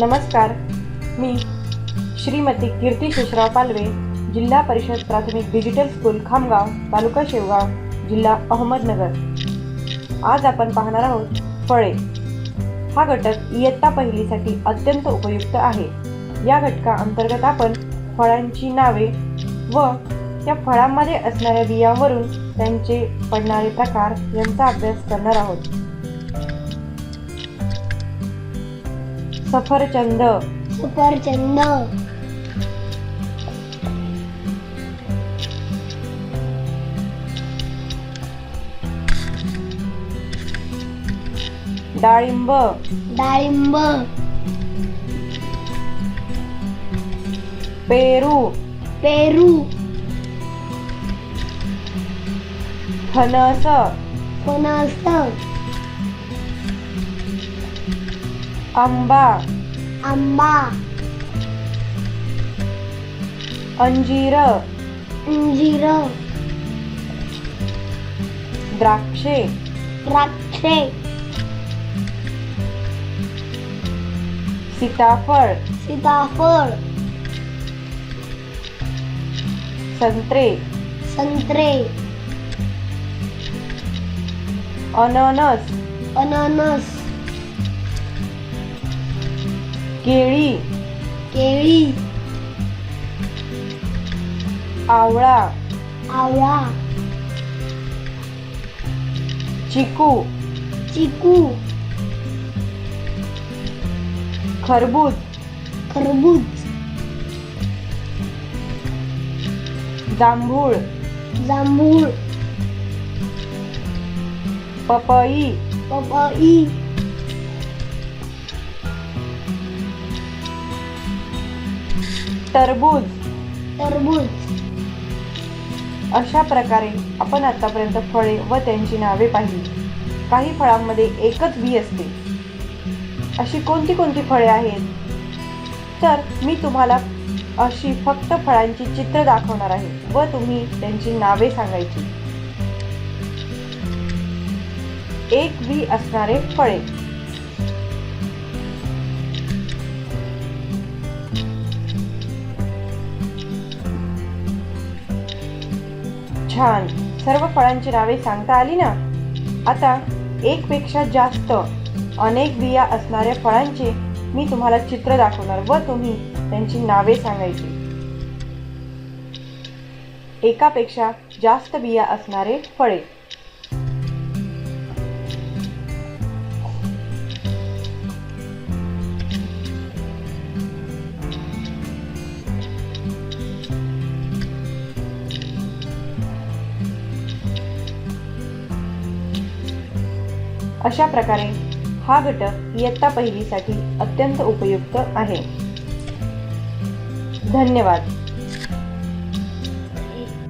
नमस्कार. मी श्रीमती कीर्ती शेषराव पालवे जिल्हा परिषद प्राथमिक डिजिटल स्कूल खामगाव तालुका शेवगाव जिल्हा अहमदनगर. आज आपण पाहणार आहोत फळे. हा घटक इयत्ता पहिलीसाठी अत्यंत उपयुक्त आहे. या घटका अंतर्गत आपण फळांची नावे व त्या फळांमध्ये असणाऱ्या बियांवरून त्यांचे पडणारे प्रकार यांचा अभ्यास करणार आहोत. सफरचंद. सफरचंद. डाळिंब. डाळिंब. पेरू. पेरू. फणस. फणस. आंबा आंबा अंजीर अंजीर द्राक्षे द्राक्षे सीताफळ सीताफळ संत्रे संत्रे अननस अननस केळी. केळी. आवळा. आवळा. चिकू. चिकू. खरबूज. खरबूज. जांभूळ. जांभूळ. पपई. पपई. टरबूज. टरबूज. अशा प्रकारे आपण आतापर्यंत फळे व त्यांची नावे पाहिली. काही फळांमध्ये एकच बी असते. अशी कोणती कोणती फळे आहेत? तर मी तुम्हाला अशी फक्त फळांची चित्र दाखवणार आहे व तुम्ही त्यांची नावे सांगायची. एक बी असणारे फळे. छान. सर्व फळांची नावे सांगता आली ना? आता एकपेक्षा जास्त अनेक बिया असणाऱ्या फळांचे मी तुम्हाला चित्र दाखवणार व तुम्ही त्यांची नावे सांगायची. एकापेक्षा जास्त बिया असणारे फळे. अशा प्रकारे हा घटक इयत्ता पहिलीसाठी अत्यंत उपयुक्त आहे. धन्यवाद.